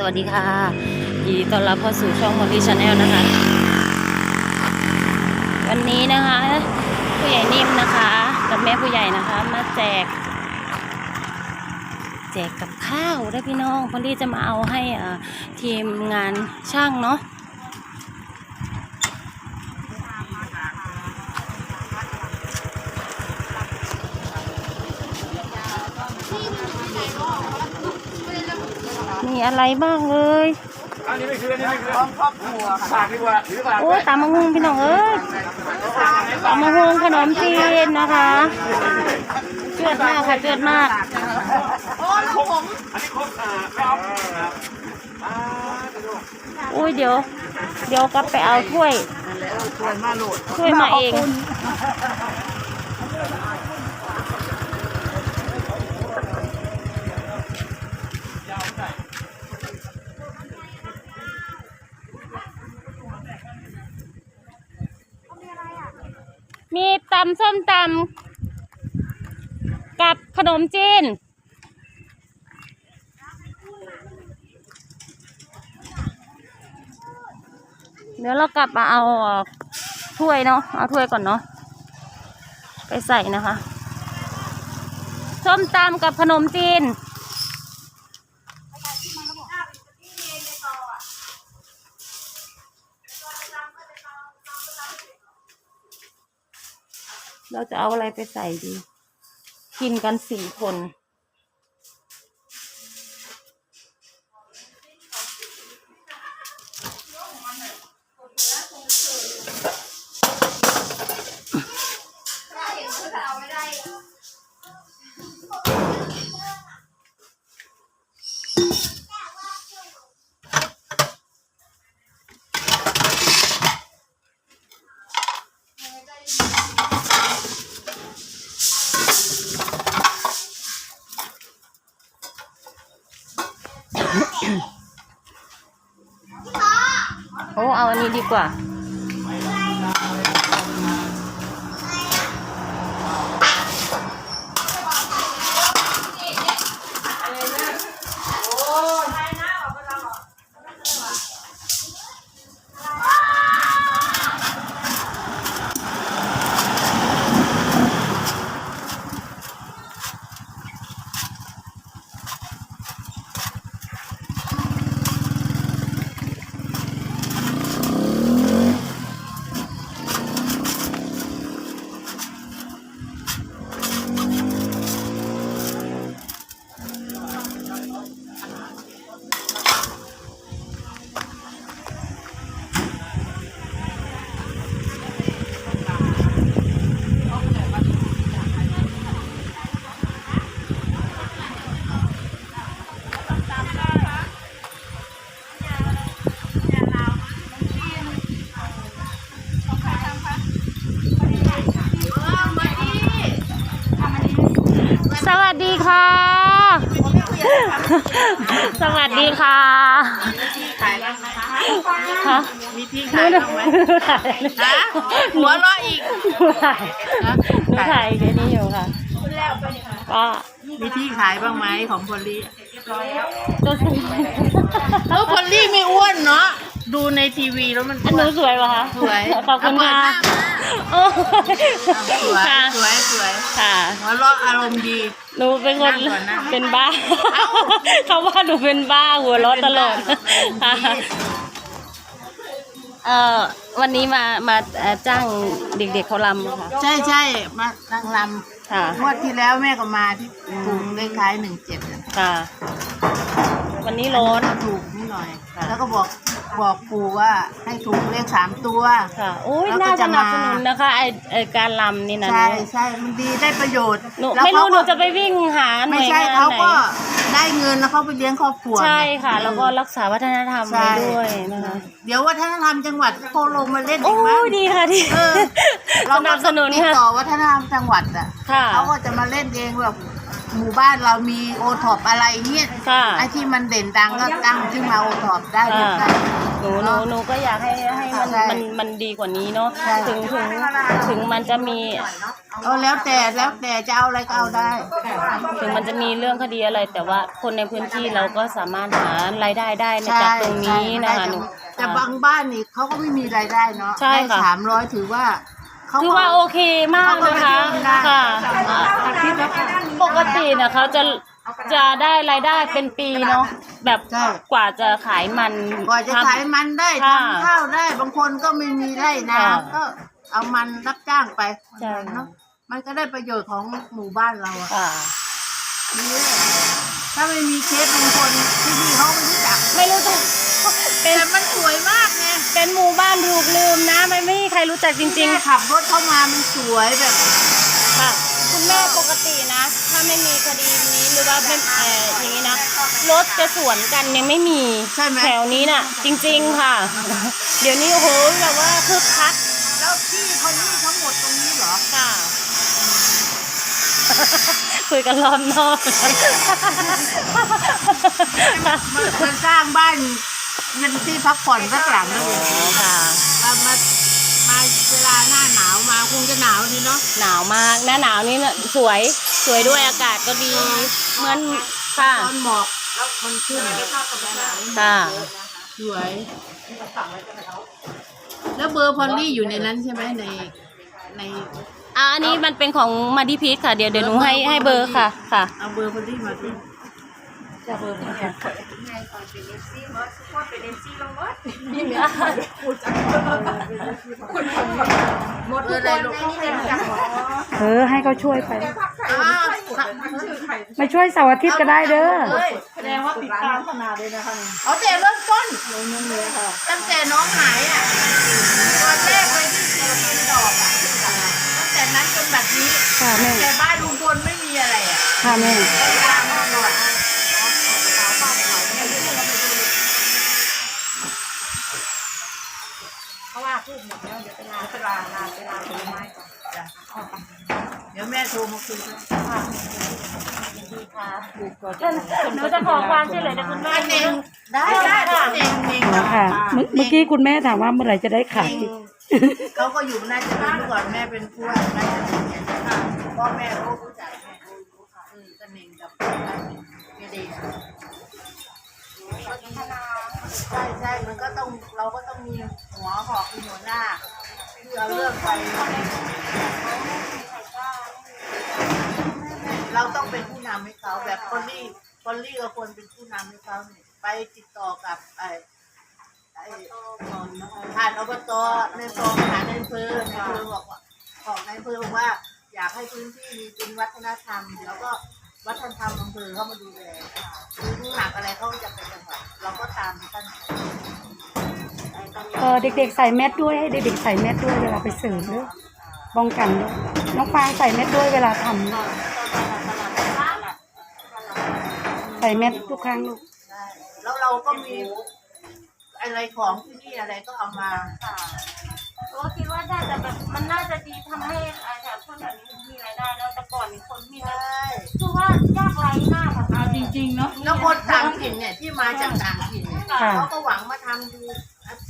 สวัสดีค่ะยินดีต้อนรับเข้าสู่ช่องมอลี่ชาแนลนะคะ วันนี้นะคะ ผู้ใหญ่นิ่มนะคะกับแม่ผู้ใหญ่นะคะ มาแจก แจกกับข้าวได้พี่น้องพอลี่จะมาเอาให้ทีมงานช่างเนาะ มีอะไรบ้างเลยอันนี้ไม่คืออันนี้ไม่คือครอบครัวฝากดีกว่าถือฝากโอ้ยตามมะฮุงพี่น้องเอ้ยตามมะฮุงขนมจีนนะคะเจือดมากค่ะเจือดมากอันนี้ครบเอ่อไม่เอาครับอุ้ยเดี๋ยว เดี๋ยวกลับไปเอาถ้วยชวนมาโหลดถ้วยมาเอง มีตำส้มตำกับขนมจีน เดี๋ยวเรากลับมาเอาถ้วยเนาะ เอาถ้วยก่อนเนาะ ไปใส่นะคะ ส้มตำกับขนมจีน เราจะเอาอะไรไปใส่ดี กินกันสี่คน อันนี้ดีกว่า สวัสดีค่ะ สวัสดีค่ะขายบ้างนะคะฮะมีที่หนูขายหนูบ้างไหมถ่ายฮะหัวเราะอีกหนูถ่ายหนูถ่ายเดี๋ยวนี้อยู่ค่ะก็มีที่ขายบ้างไหมของพอลลี่ตัวสวยเออพอลลี่ไม่อ้วนเนาะ ดูในทีวีแล้วมันอันหนูสวยปะคะสวยขอบคุณค่ะเอาเปิดหน้ามาโอ้สวยค่ะสวยสวยค่ะหัวเราะอารมณ์ดีหนูเป็นคนนั่งก่อนนะเป็นบ้าเอ้าเขาว่าหนูเป็นบ้าหัวเร้อตลอดเป็นบ้าค่ะเอ่อวันนี้มามาเอ่อจ้างเด็กๆเขาลำค่ะใช่ใช่มานั่งลค่ะำงวดที่แล้วแม่ก็มาที่ถูกเลขท้ายหนึ่งเจ็ดค่ะ วันนี้ร้อนถูกนิดหน่อยค่ะแล้วก็บอก บอกปู่ว่าให้ถูกเลขสามตัว ค่ะโอ้ยแล้วก็น่าสจะนับมาสนุนนะคะไอไอการลำนี่นะใช่ใช่มันดีได้ประโยชน์หนูแล้วไม่รู้เขาหนูก็จะไปวิ่งหาหน่ไม่วยใช่งานเขาไหนก็ได้เงินแล้วเขาไปเลี้ยงครอบครัวใช่ค่ะไงแล้วก็รักษาวัฒนธรรมใช่ไว้ด้วยนะคะเดี๋ยววัฒนธรรมจังหวัดโคลงมาเล่นโอ้อีกมั้งยดีค่ะดีเออ สนับสนุนติดค่ะ ต่อวัฒนธรรมจังหวัดอะค่ะ เขาก็จะมาเล่นเองแบบ หมู่บ้านเรามีโอท็อปอะไรเนี่ยค่ะ ไอ้ที่มันเด่นดังก็ตั้งขึ้นมาโอท็อปได้เหมือนกัน หนูหนูหนูก็อยากให้ให้มันใช่มันมันดีกว่านี้เนาะใช่ ถึงถึงถึงมันจะมีเอาแล้วแต่แล้วแต่จะเอาอะไรก็เอาได้ ถึงมันจะมีเรื่องคดีอะไร แต่ว่าคนในพื้นที่เราก็สามารถหารายได้ได้ในใช่จากตรงนี้ใช่นะคะหนู แต่บางบ้านนี่เขาก็ไม่มีรายได้เนาะใช่ค่ะได้สามร้อยถือว่า เขาถือก็ว่าโอเคมากนะคะเขาก็ได้ค่ะ ปกติเนี่ยเขาจะจะได้รายได้เป็นปีเนาะแบบใช่ กว่าจะขายมันกว่าจะทำ ขายมันได้ค่ะทำข้าวได้ บางคนก็ไม่มีไร่นาค่ะก็เอามันรับจ้างไปใช่ เนาะมันก็ได้ประโยชน์ของหมู่บ้านเราอะค่ะนี่แหละถ้าไม่มีเคสบางคนที่นี่เขาไม่รู้จัก ไม่รู้จัก เป็นแต่มันสวยมากไงเป็นหมู่บ้านถูกลืมนะไม่ไม่มีใครรู้จักจริงแม่ขับรถเข้ามามันสวยแบบๆค่ะคุณแม่ปกตินะ ถ้าไม่มีคดีนี้หรือว่าเป็นเอ่ออย่างนี้นะรถจะสวนกันยังไม่มีใช่ไหม แถวนี้น่ะ จริง ๆค่ะ เดี๋ยวนี้โอ้โหแบบว่าคึกคักแล้วที่เขานี่ทั้งหมดตรงนี้เหรอค่ะ คุยกันรอบนอก มันมันสร้างบ้าน เป็นที่พักผ่อนสักหลังนึงค่ะ มามามาเวลาหน้าหนาวมาคงจะหนาวดีเนาะหนาวมากหน้าหนาวนี่น่ะสวยสวยด้วยอากาศก็ดีเหมือนค่ะ ตอนหมอกแล้วมันขึ้นค่ะ สวย แล้วเบอร์พอลลี่อยู่ในนั้นใช่ไหมในใน อะอันนี้มันเป็นของมาดิพีทค่ะ เดี๋ยวเดี๋ยวหนูให้ให้เบอร์ค่ะค่ะ เอาเบอร์พอลลี่มาดู เบอร์อะไรลูกเออให้เขาช่วยไปอ้าวมาช่วยเสาร์อาทิตย์ก็ได้เด้อเฮ้ยแสดงว่าติดตามขนาดเลยนะคะเอาแต่เริ่มต้นตั้งแต่น้องหายอะตอนแรกเลยที่เจอเป็นดอกอะตั้งแต่นั้นจนแบบนี้ค่ะแม่แต่บ้านลุงพลไม่มีอะไรอะค่ะแม่ วางห้องนอนเพ ราะว่าพูดหมดแล้วเดี๋ยวไปลาไปลาลาไปลาผลไม้ก่อนจ้ะเอาไปเดี๋ยวแม่โทรมาคุยกันหนูจะขอความช่วยเหลือจากคุณแม่อันเองได้ได้ได้เองเองอ๋อค่ะเมื่อเมื่อกี้คุณแม่ถามว่าเมื่อไหร่จะได้ขายเขาก็อยู่น่าจะเป็นก่อนแม่เป็นผู้ว่าน่าจะเป็นอย่างนี้ค่ะพ่อแม่เขารู้จักแม่เขารู้ค่ะเออกันเองกับเมเดย์ ใช่ใช่มันก็ต้องเราก็ต้องมีหัวหอกมีหัวหน้าเพื่อเลือกไป เราต้องเป็นผู้นำให้เขาแบบคนลี่คนลี่ก็ควรเป็นผู้นำให้เขาเนี่ยไปติดต่อกับไอ้ไอ้ผ่านอบตในซองหาในอำเภอในอำเภอบอกว่าของในอำเภอบอกว่า อยากให้พื้นที่มีเป็นวัฒนธรรมเดี๋ยวก็ วัฒนธรรมอำเภอเข้ามาดูแลหรือหนักอะไรเขาจะไปจังหวัดเราก็ตามท่านเออเด็กๆใส่แมสด้วยให้เด็กๆใส่แมสด้วยเวลาไปเสิร์ฟด้วยป้องกันด้วยน้องฟางใส่แมสด้วยเวลาทำใส่แมสทุกครั้งลูกได้แล้วเราก็มีอะไรของที่นี่อะไรก็เอามาโอ้คิดว่าน่าจะแบบมันน่าจะดีทำให้อ่าแถบคนแบบนี้มีราย ได้แล้วแต่ก่อนมีคนมีใชราย่่คือว่ายากไร้มากค่ะจริงๆเนาะแล้วคนต่างถิ่นเนี่ยที่มาจากต่างถิ่นเนี่ยค่ะ เขาก็หวังมาทำดู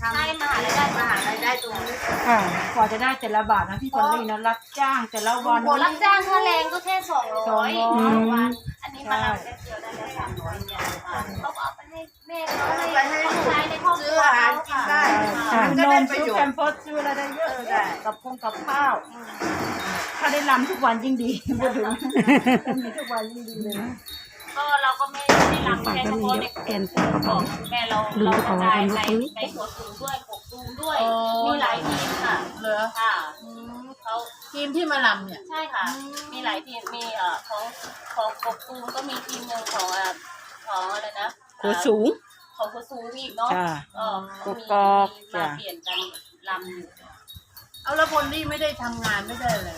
ทำได้มหาลัยได้มหารายได้ตรงนี้ค่ะกว่าจะได้แต่ละบาทนะพี่คนนี้นะรับจ้างแต่ละวันรับจ้างค่าแรงก็แค่สองร้อยอืม วันอันนี้มารับแค่เดียวได้แค่สามร้อยเนี่ยค่ะเขาก็เอาไปให้แม่เขาให้ไปให้คนลูกใช้ในครอบคซื้รัอวอาหาร มประซื้อโยแคชมน์เปสซื้ออะไรได้เยอะได้กับพงกับข้าว ถ้าได้ลำทุกวันยิ่งดีพูดถึงถ้ามีทุกวันยิ่งดีเลยนะก็เราก็ไม่ได้รับฝากแค่ก็เฉมีพาะเยในอะแอนใส่กระบเป๋าอกแม่เราลืมเรากระกเป๋าระจายไว้ไปเมื่อกี้ไปหัวสูงด้วยกบตูมด้วยอ๋อมีหลายทีมค่ะเหรอค่ะเขาทีมที่มาลำเนี่ย ใช่ค่ะ มีหลายทีม มีเอ่อของของกบตูมก็มีทีมหนึ่งของเอ่อของอะไรนะโคสูง ของโคสูงอีกเนาะจ้ะเออมีกกอกมีมาจ้ะ เปลี่ยนกัน ลำอยู่เอาแล้วคนที่ไม่ได้ทำงานไม่ได้อะไร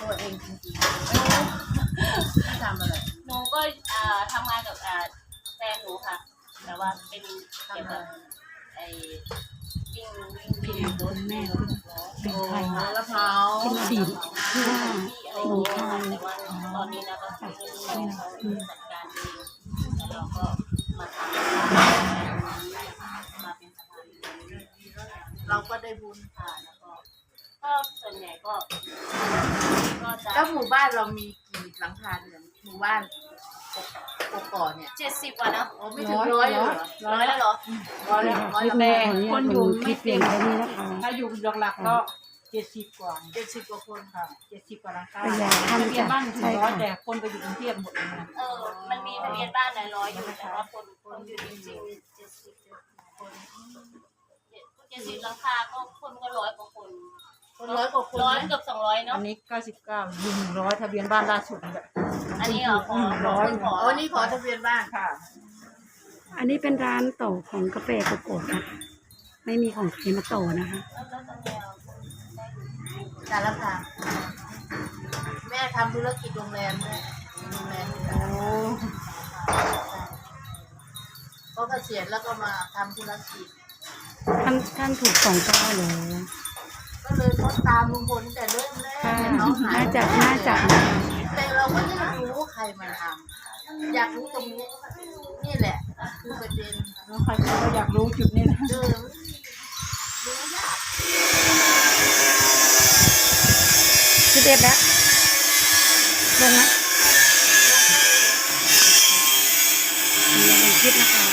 ตัวเองจริงๆไม่ได้ไม่ทำอะไรหนูก็เอ่อทำงานกับเอ่อแฟนหนูค่ะ แต่ว่าเป็นเกี่ยวกับไอ้วิ่งวิ่งวิ่งรถแม่รถล้อเป็นไทยแล้วเขาเป็นอดีตผู้ว่าที่อะไรอย่างเงี้ยค่ะแต่ว่าตอนนี้นะก็คือเอนี่นะคะจัดการเองแล้วเราก็มาทำ เราก็ได้บุญค่ะแล้วก็ก็ส่วนใหญ่ก็ ก็จะแล้วหมู่บ้านเรามีกี่หลังคาเรือนหมู่บ้านกกอกเนี่ยเจ็ดสิบกว่านะโอ้ไม่ถึงร้อยเลยเหรอร้อยแล้วเหรอร้อยแล้วร้อยคลิปแล้วนี้ขออนุญาตลงคลิปเพียงแค่นี้นะคะถ้าอยู่หลักๆก็เจ็ดสิบกว่าเจ็ดสิบกว่าคนค่ะเจ็ดสิบกว่าหลังคาพยายามทะเบียนบ้านถึงใช่ร้อยค่ะแต่คนไปอยู่กรุงเทพหมดเลยนะเออมันมีทะเบียนบ้านหลายร้อยอยู่แต่ว่าคนคนอยู่จริงๆเจ็ดสิบคนเจ็ดสิบหลังคาก็คนก็ร้อยกว่าคนคนร้อยกว่าคนร้อยนะเกือบสองร้อยอัเนาะนนี้เก้าสิบเก้าอยู่หนึ่งร้อยทะเบียนบ้านล่าสุดเนี่ย อันนี้เหรอขอร้อย ขอโอ้นี่ขอทะเบียนบ้านค่ะ อันนี้เป็นร้านต่อของกาแฟโกโก้นะคะไม่มีของใครมาต่อนะคะสารคามแม่ทำธุรกิจโรงแรมด้วยโรงแรมโอ้ก็เกษียณแล้วก็มาทำธุรกิจ ท่านท่านถูกสองเก้าเลยก็เลยทดตามลุงพลแต่เริ่มแรกเห็นน้องหายน่าจะน่าจะนะแต่เราก็ยังรู้ว่าใครมาทำอยากรู้ตรงนี้นี่แหละ คือประเด็นน้องใครก็อยากรู้จุดนี้นะเออรู้ยากคิดเอฟแล้วลงนะมีลงคลิปนะคะ